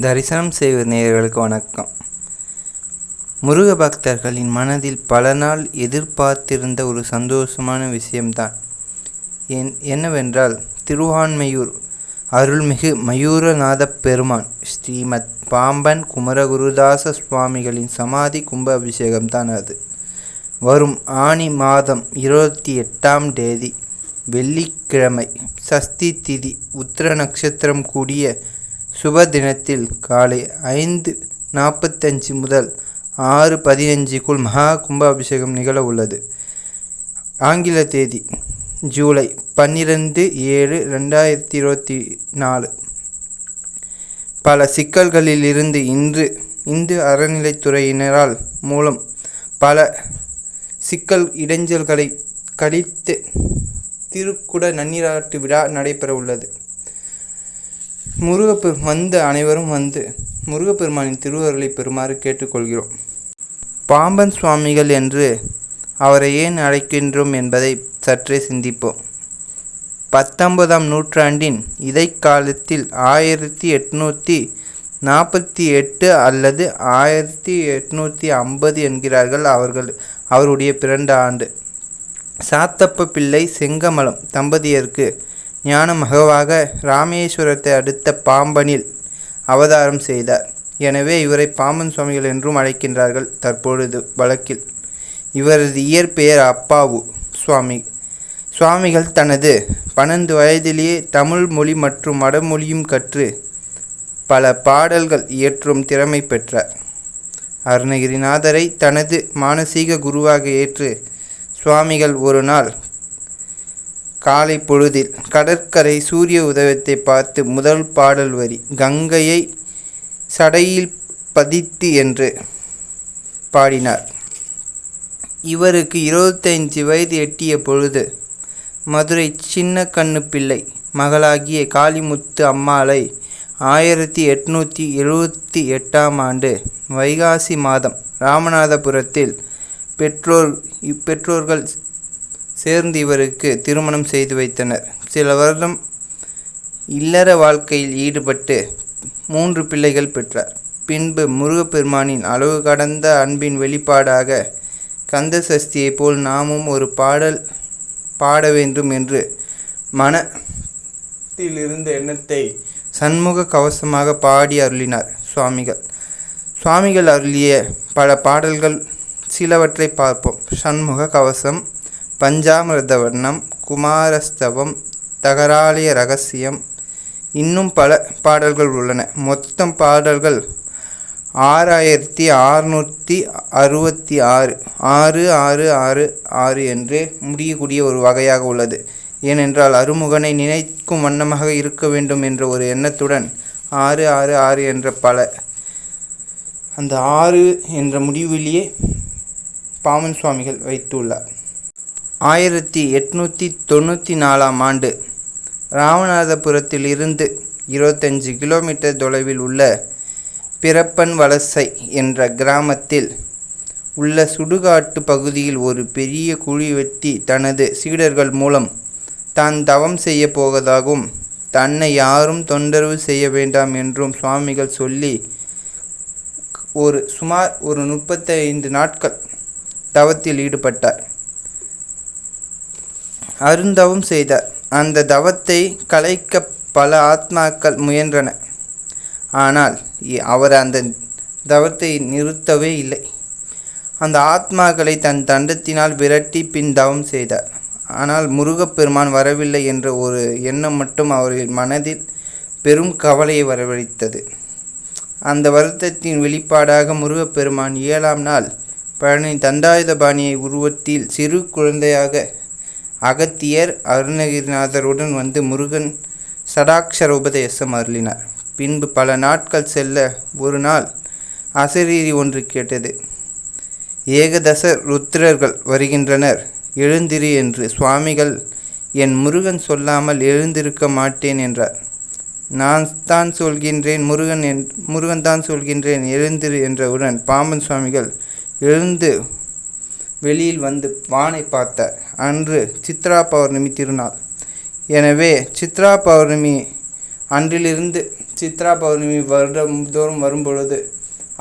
தரிசனம் செய்வது நேயர்களுக்கு வணக்கம். முருக பக்தர்களின் மனதில் பல நாள் எதிர்பார்த்திருந்த ஒரு சந்தோஷமான விஷயம்தான். என் என்னவென்றால் திருவான்மையூர் அருள்மிகு மயூரநாதப் பெருமான் ஸ்ரீமத் பாம்பன் குமரகுருதாச சுவாமிகளின் சமாதி கும்ப அபிஷேகம்தான் அது. வரும் ஆனி மாதம் இருபத்தி எட்டாம் தேதி வெள்ளிக்கிழமை சஷ்டி திதி உத்திர நட்சத்திரம் கூடிய சுப தினத்தில் காலை ஐந்து நாற்பத்தஞ்சு முதல் ஆறு பதினஞ்சுக்குள் மகா கும்பாபிஷேகம் நிகழ உள்ளது. ஆங்கில தேதி ஜூலை பன்னிரெண்டு ஏழு ரெண்டாயிரத்தி இருபத்தி நாலு பல சிக்கல்களில் இருந்து இன்று இந்து அறநிலைத்துறையினரால் மூலம் பல சிக்கல் இடைஞ்சல்களை கழித்து திருக்குட நன்னீராட்டு விழா நடைபெற உள்ளது முருகப்பெரு வந்த அனைவரும் வந்து முருகப்பெருமானின் திருவருளை பெறுமாறு கேட்டுக்கொள்கிறோம். பாம்பன் சுவாமிகள் என்று அவரை ஏன் அழைக்கின்றோம் என்பதை சற்றே சிந்திப்போம். பத்தொன்பதாம் நூற்றாண்டின் இடைக்காலத்தில் ஆயிரத்தி எட்நூற்றி நாற்பத்தி எட்டு அல்லது ஆயிரத்தி எட்நூற்றி ஐம்பது என்கிறார்கள் அவர்கள் அவருடைய பிறந்த ஆண்டு. சாத்தப்ப பிள்ளை செங்கமலம் தம்பதியருக்கு ஞான மகவாக ராமேஸ்வரத்தை அடுத்த பாம்பனில் அவதாரம் செய்தார். எனவே இவரை பாம்பன் சுவாமிகள் என்றும் அழைக்கின்றார்கள். தற்பொழுது வழக்கில் இவரது இயற்பெயர் அப்பாவு சுவாமி. சுவாமிகள் தனது பன்னெண்டு வயதிலேயே தமிழ் மொழி மற்றும் வடமொழியும் கற்று பல பாடல்கள் இயற்றும் திறமை பெற்றார். அருணகிரிநாதரை தனது மானசீக குருவாக ஏற்று சுவாமிகள் ஒரு நாள் காலை பொழுதில் கடற்கரை சூரிய உதயத்தை பார்த்து முதல் பாடல் வரி கங்கையை சடையில் பதித்து என்று பாடினார். இவருக்கு இருபத்தைந்து வயது எட்டிய பொழுது மதுரை சின்ன கண்ணு பிள்ளை மகளாகிய காளிமுத்து அம்மாளை ஆயிரத்தி எட்நூற்றி எழுபத்தி எட்டாம் ஆண்டு வைகாசி மாதம் ராமநாதபுரத்தில் பெற்றோர் பெற்றோர்கள் சேர்ந்து இவருக்கு திருமணம் செய்து வைத்தனர். சில வருடம் இல்லற வாழ்க்கையில் ஈடுபட்டு மூன்று பிள்ளைகள் பெற்றார். பின்பு முருகப்பெருமானின் அளவு கடந்த அன்பின் வெளிப்பாடாக கந்த சஷ்டியை போல் நாமும் ஒரு பாடல் பாட வேண்டும் என்று மனத்தில் இருந்த எண்ணத்தை சண்முக கவசமாக பாடி அருளினார் சுவாமிகள். சுவாமிகள் அருளிய பல பாடல்கள் சிலவற்றை பார்ப்போம். சண்முக கவசம். பஞ்சாமிரத வர்ணம் குமாரஸ்தவம் தகராலய ரகசியம் இன்னும் பல பாடல்கள் உள்ளன. மொத்தம் பாடல்கள் ஆறாயிரத்தி அறுநூற்றி அறுபத்தி ஆறு. ஆறு ஆறு ஆறு ஆறு என்று முடியக்கூடிய ஒரு வகையாக உள்ளது. ஏனென்றால் அருமுகனை நினைக்கும் வண்ணமாக இருக்க வேண்டும் என்ற ஒரு எண்ணத்துடன் ஆறு ஆறு ஆறு என்ற பல அந்த ஆறு என்ற முடிவிலேயே பாமன் சுவாமிகள் வைத்துள்ளார். ஆயிரத்தி எட்நூற்றி தொண்ணூற்றி நாலாம் ஆண்டு ராமநாதபுரத்தில் இருந்து இருபத்தஞ்சு கிலோமீட்டர் தொலைவில் உள்ள பிறப்பன் வலசை என்ற கிராமத்தில் உள்ள சுடுகாட்டு பகுதியில் ஒரு பெரிய குழி வெட்டி தனது சீடர்கள் மூலம் தான் தவம் செய்ய போவதாகவும் தன்னை யாரும் தொந்தரவு செய்ய வேண்டாம் என்றும் சுவாமிகள் சொல்லி ஒரு சுமார் ஒரு முப்பத்தைந்து நாட்கள் தவத்தில் ஈடுபட்டார். அருந்தவும் செய்தார் அந்த தவத்தை கலைக்க பல ஆத்மாக்கள் முயன்றன. ஆனால் அவர் அந்த தவத்தை நிறுத்தவே இல்லை. அந்த ஆத்மாக்களை தன் தண்டத்தினால் விரட்டி பின் தவம் செய்தார். ஆனால் முருகப்பெருமான் வரவில்லை என்ற ஒரு எண்ணம் மட்டும் அவர்கள் மனதில் பெரும் கவலையை வரவழைத்தது. அந்த வருத்தத்தின் வெளிப்பாடாக முருகப்பெருமான் ஏழாம் நாள் பழனி தண்டாயுதபாணியை உருவத்தில் சிறு குழந்தையாக அகத்தியர் அருணகிரிநாதருடன் வந்து முருகன் சடாட்சர உபதேசம் அருளினார். பின்பு பல நாட்கள் செல்ல ஒரு நாள் அசரீரி ஒன்று கேட்டது. ஏகதச ருத்திரர்கள் வருகின்றனர். எழுந்திரு என்று சுவாமிகள் என் முருகன் சொல்லாமல் எழுந்திருக்க மாட்டேன் என்றார். நான் தான் சொல்கின்றேன் முருகன் என் முருகன் தான் சொல்கின்றேன் எழுந்திரு என்றவுடன் பாம்பன் சுவாமிகள் எழுந்து வெளியில் வந்து வானை பார்த்தார். அன்று சித்ரா பௌர்ணமி திருநாள். எனவே சித்ரா பௌர்ணமி அன்றிலிருந்து சித்ரா பௌர்ணமி வருடந்தோறும் வரும்பொழுது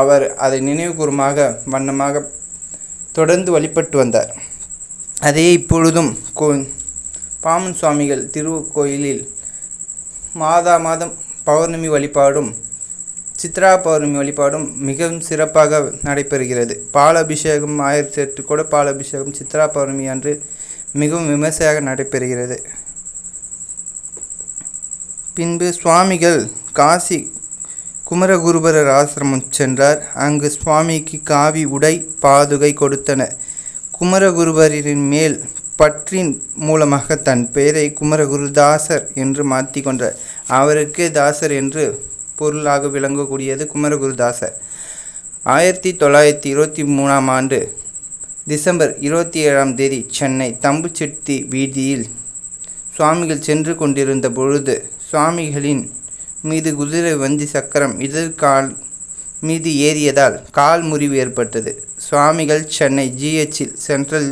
அவர் அதை நினைவுகூருமாக வண்ணமாக தொடர்ந்து வழிபட்டு வந்தார். அதே இப்பொழுதும் கோ பாமன் சுவாமிகள் திருக்கோயிலில் மாதா மாதம் பௌர்ணமி வழிபாடும் சித்ரா பௌர்ணமி வழிபாடும் மிகவும் சிறப்பாக நடைபெறுகிறது. பாலாபிஷேகம் ஆயிரத்தி எட்டு கூட பாலாபிஷேகம் சித்ரா பௌர்ணமி அன்று மிகவும் விமர்சையாக நடைபெறுகிறது. பின்பு சுவாமிகள் காசி குமரகுருபரர் ஆசிரமம் சென்றார். அங்கு சுவாமிக்கு காவி உடை பாதுகை கொடுத்தனர் குமரகுருபரின் மேல் பற்றின் மூலமாக தன் பெயரை குமரகுருதாசர் என்று மாற்றி கொண்டார். அவருக்கு தாசர் என்று பொருளாக விளங்கக்கூடியது குமரகுருதாசர். ஆயிரத்தி தொள்ளாயிரத்தி இருபத்தி மூணாம் ஆண்டு டிசம்பர் இருபத்தி ஏழாம் தேதி சென்னை தம்புச்செட்டி வீதியில் சுவாமிகள் சென்று கொண்டிருந்த பொழுது சுவாமிகளின் மீது குதிரை வந்தி சக்கரம் எதிர்கால் மீது ஏறியதால் கால் முறிவு ஏற்பட்டது. சுவாமிகள் சென்னை ஜிஹெச்சில் சென்ட்ரல்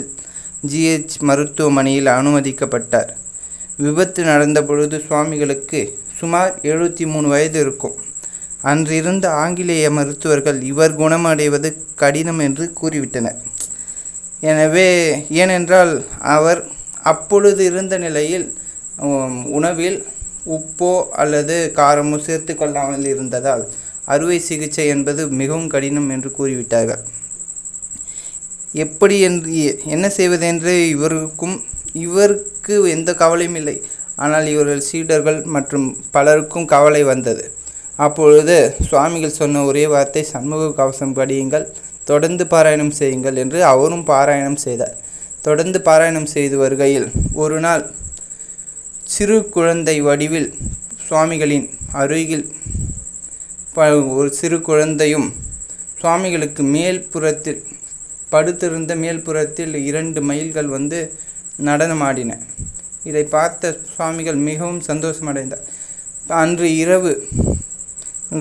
ஜிஹெச் மருத்துவமனையில் அனுமதிக்கப்பட்டார். விபத்து நடந்த பொழுது சுவாமிகளுக்கு சுமார் எழுபத்தி மூணு வயது இருக்கும். அன்றிருந்த ஆங்கிலேய மருத்துவர்கள் இவர் குணமடைவது கடினம் என்று கூறிவிட்டனர். எனவே ஏனென்றால் அவர் அப்பொழுது இருந்த நிலையில் உம், உணவில் உப்போ அல்லது காரமோ சேர்த்து கொள்ளாமல் இருந்ததால் அறுவை சிகிச்சை என்பது மிகவும் கடினம் என்று கூறிவிட்டார்கள். எப்படி என்று என்ன செய்வது என்று இவருக்கும் இவருக்கு எந்த கவலையும் இல்லை. ஆனால் இவர்கள் சீடர்கள் மற்றும் பலருக்கும் கவலை வந்தது. அப்பொழுது சுவாமிகள் சொன்ன ஒரே வார்த்தை சண்முக கவசம் படியுங்கள் தொடர்ந்து பாராயணம் செய்யுங்கள் என்று அவரும் பாராயணம் செய்தார். தொடர்ந்து பாராயணம் செய்து வருகையில் ஒரு நாள் சிறு குழந்தை வடிவில் சுவாமிகளின் அருகில் ப- ஒரு சிறு குழந்தையும் சுவாமிகளுக்கு மேல் புறத்தில் படுத்திருந்த மேல்புறத்தில் இரண்டு மயில்கள் வந்து நடனமாடின. இதை பார்த்த சுவாமிகள் மிகவும் சந்தோஷமடைந்தார். அன்று இரவு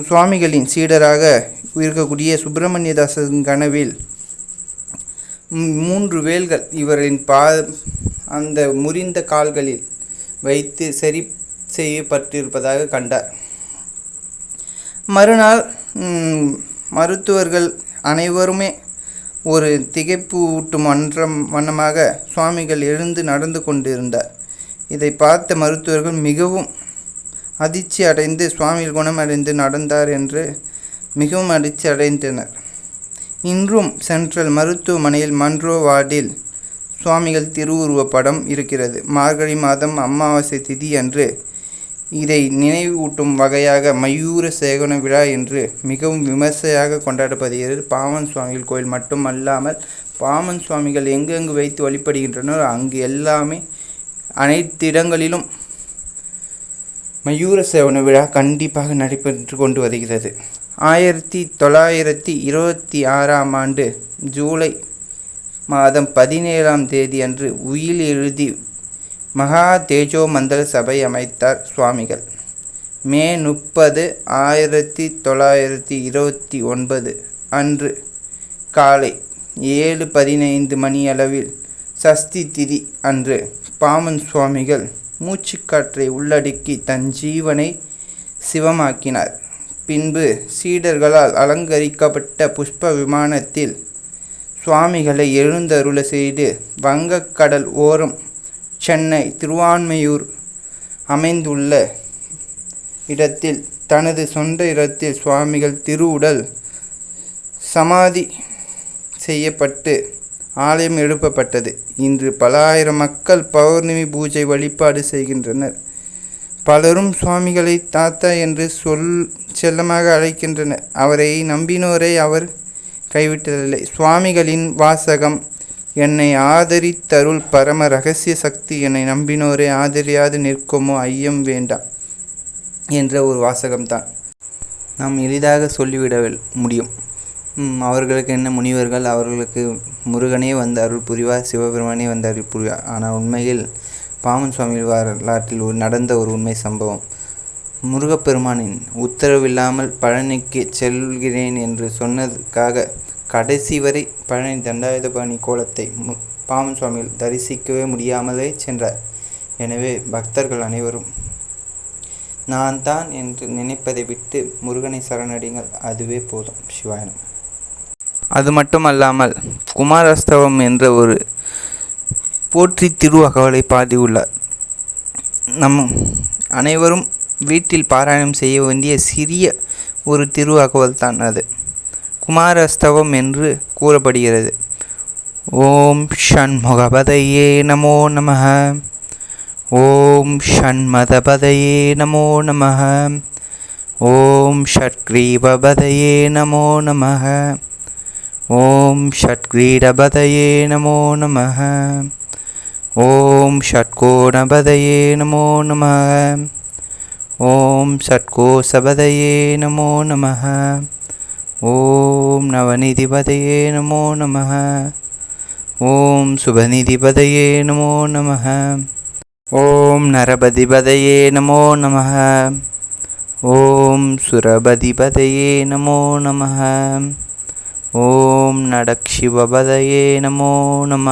சுவாமிகளின் சீடராக இருக்கக்கூடிய சுப்பிரமணியதாசன் கனவில் மூன்று வேல்கள் இவரின் பா அந்த முறிந்த கால்களில் வைத்து சரி செய்யப்பட்டிருப்பதாக கண்டார். மறுநாள் மருத்துவர்கள் அனைவருமே ஒரு திகைப்பு ஊட்டும் மன்றம் வண்ணமாக சுவாமிகள் எழுந்து நடந்து கொண்டிருந்தார். இதை பார்த்த மருத்துவர்கள் மிகவும் அதிர்ச்சி அடைந்து சுவாமி குணமடைந்து நடந்தார் என்று மிகவும் அதிர்ச்சி அடைந்தனர் இன்றும் சென்ட்ரல் மருத்துவமனையில் மன்றோ வார்டில் சுவாமிகள் திருவுருவ படம் இருக்கிறது. மார்கழி மாதம் அமாவாசை திதி அன்று இதை நினைவூட்டும் வகையாக மயூர சேகன விழா என்று மிகவும் விமர்சையாக கொண்டாடப்படுகிறது. பாமன் சுவாமிகள் கோயில் மட்டும் அல்லாமல் பாமன் சுவாமிகள் எங்கெங்கு வைத்து வழிபடுகின்றனோ அங்கு எல்லாமே அனைத்து இடங்களிலும் மயூர சேவன விழா கண்டிப்பாக நடைபெற்று கொண்டு வருகிறது. ஆயிரத்தி தொள்ளாயிரத்தி இருபத்தி ஆறாம் ஆண்டு ஜூலை மாதம் பதினேழாம் தேதி அன்று உயில் எழுதி மகா தேஜோ மந்தல் சபை அமைத்தார் சுவாமிகள். மே முப்பது ஆயிரத்தி தொள்ளாயிரத்தி இருபத்தி ஒன்பது அன்று காலை ஏழு பதினைந்து மணியளவில் சஷ்டி திதி அன்று பாமன் சுவாமிகள் மூச்சுக்காற்றை உள்ளடக்கி தன் ஜீவனை சிவமாக்கினார். பின்பு சீடர்களால் அலங்கரிக்கப்பட்ட புஷ்ப விமானத்தில் சுவாமிகளை எழுந்தருள செய்து வங்கக்கடல் ஓரம் சென்னை திருவான்மையூர் அமைந்துள்ள இடத்தில் தனது சொந்த இடத்தில் சுவாமிகள் திருவுடல் சமாதி செய்யப்பட்டு ஆலயம் எழுப்பப்பட்டது. இன்று பல ஆயிரம் மக்கள் பௌர்ணமி பூஜை வழிபாடு செய்கின்றனர். பலரும் சுவாமிகளை தாத்தா என்று சொல் செல்லமாக அழைக்கின்றனர். அவரை நம்பினோரை அவர் கைவிட்டதில்லை. சுவாமிகளின் வாசகம் என்னை ஆதரித்தருள் பரம ரகசிய சக்தி என்னை நம்பினோரை ஆதரியாது நிற்குமோ ஐயம் வேண்டாம் என்ற ஒரு வாசகம்தான். நாம் எளிதாக சொல்லிவிட முடியும். அவர்களுக்கு என்ன முனிவர்கள்? அவர்களுக்கு முருகனே வந்து அருள் புரிவார் சிவபெருமானே வந்து அருள் புரிவார். ஆனால் உண்மையில் பாமன் சுவாமி வரலாற்றில் ஒரு நடந்த ஒரு உண்மை சம்பவம். முருகப்பெருமானின் உத்தரவில்லாமல் பழனிக்கு செல்கிறேன் என்று சொன்னதுக்காக கடைசி வரை பழனி தண்டாயுதபாணி கோலத்தை மு- பாமன் சுவாமியில் தரிசிக்கவே முடியாமலே சென்றார். எனவே பக்தர்கள் அனைவரும் நான் தான் என்று நினைப்பதை விட்டு முருகனை சரணடைங்கள் அதுவே போதும். சிவாயனம் அது மட்டுமல்லாமல் குமாரஸ்தவம் என்ற ஒரு போற்றி திருவகவலை பாடியுள்ளார். நம் அனைவரும் வீட்டில் பாராயணம் செய்ய வேண்டிய சிறிய ஒரு திருவகவல் தான் அது. குமாரஸ்தவம் என்று கூறப்படுகிறது. ஓம் ஷண்முகபதையே நமோ நம ஓம் ஷண்மதபதையே நமோ நம ஓம் ஷட்க்ரீவபதையே நமோ நமக ஓம் ஷட்க்ரீடபதையே நமோ நமः ஓம் ஷட்கோணபதையே நமோ நமः ஓம் ஷட்கோசபதையே நமோ நமः ஓம் நவநிதிபதையே நமோ நமः ஓம் சுபநிதிபதையே நமோ நமः ஓம் நரபதிபதையே நமோ நமः ஓம் சுரபதிபதையே நமோ நமः ஓம் நடக்ஷிவபதையே நமோ நம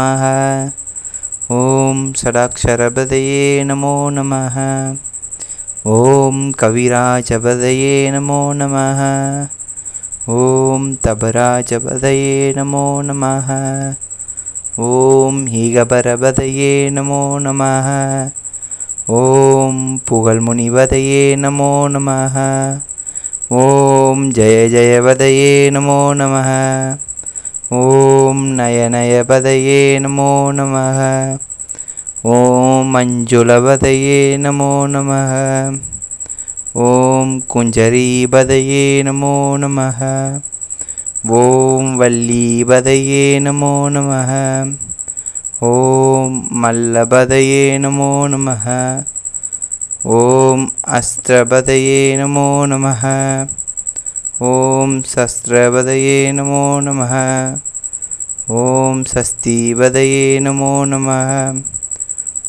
ஓம் ஷடாக்ஷரபதையே நமோ நம ஓம் கவிராஜபதையே நமோ நம ஓம் தபராஜபதையே நமோ நம ஓம் ஈகபரபதையே நமோ நம ஓம் புகழ்முனிவதையே நமோ நமः ஓம் ஜெய ஜெயவதையே நமோ நம ஓம் நயநயபதையே நமோ நம ஓம் மஞ்சுளபதையே நமோ நம ஓம் குஞ்சரீபதையே நமோ நம ஓம் வல்லீபதையே நமோ நம ஓம் மல்லபதையே நமோ நமः ஓம் அஸ்திரபதையே நமோ நம ஓம் சஸ்திரபதையே நமோ நம ஓம் சஸ்தீபதையே நமோ நம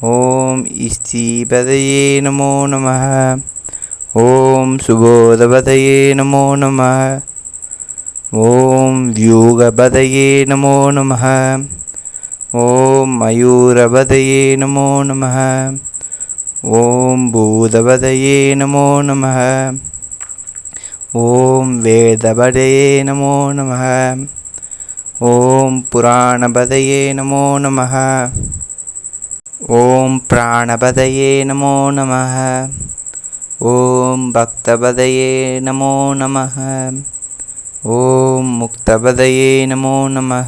ஓம் இஸ்தீபதையே நமோ நம ஓம் சுபோதபதையே நமோ நம ஓம் வியூகபதையே நமோ நம ஓம் மயூரபதையே நமோ நம ஓம் பூதபதையே நமோ நம ஓம் வேதபதையே நமோ நம ஓம் புராணபதையே நமோ நம ஓம் பிராணபதையே நமோ நம ஓம் பக்தபதையே நமோ நம ஓம் முக்தபதையே நமோ நம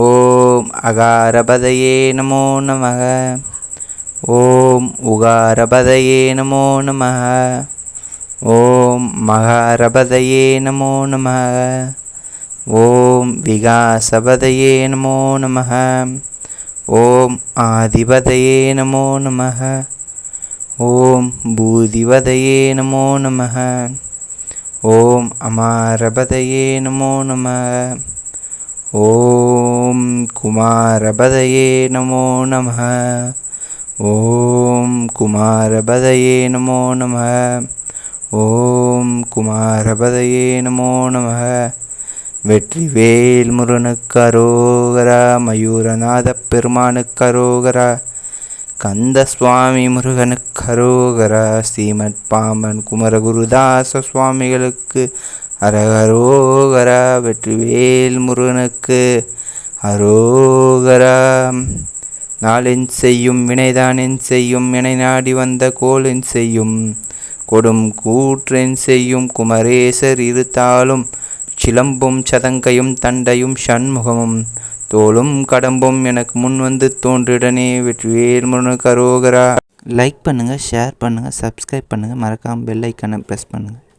ஓம் அகாரபதையே நமோ நமः ஓம் உகாரபதையே நமோ நம. ஓம் மகாரபதையே நமோ நம. ஓம் விகாசபதையே நமோ நம. ஓம் ஆதிபதையே நமோ நம. ஓம் பூதிபதையே நமோ நம. ஓம் அமாரபதையே நமோ நம. ஓம் குமாரபதையே நமோ நமः. ஓம் குமாரபதையே நமோ நம ஓம் குமாரபதையே நமோ நம வெற்றிவேல் முருகனுக்கு அரோகரா மயூரநாத பெருமானுக்கு அரோகரா கந்த சுவாமி முருகனுக்கு அரோகரா ஸ்ரீமத் பாம்பன் குமரகுருதாச சுவாமிகளுக்கு அரகரோகரா வெற்றிவேல் முருகனுக்கு அரோகரா. நாளின் செய்யும் வினைதானின் செய்யும் வினை நாடி வந்த கோளின் செய்யும். கொடும் கூற்றின் செய்யும் குமரேசர் இருத்தாலும் சிலம்பும் சதங்கையும் தண்டையும் சண்முகமும். தோளும் கடம்பும் எனக்கு முன் வந்து தோன்றிடனே வெற்றிவேல் முருகனுக்கு அரோகரா லைக் பண்ணுங்கள் ஷேர் பண்ணுங்கள் சப்ஸ்கிரைப் பண்ணுங்கள் மறக்காமல் பெல் ஐக்கனை ப்ரெஸ் பண்ணுங்கள்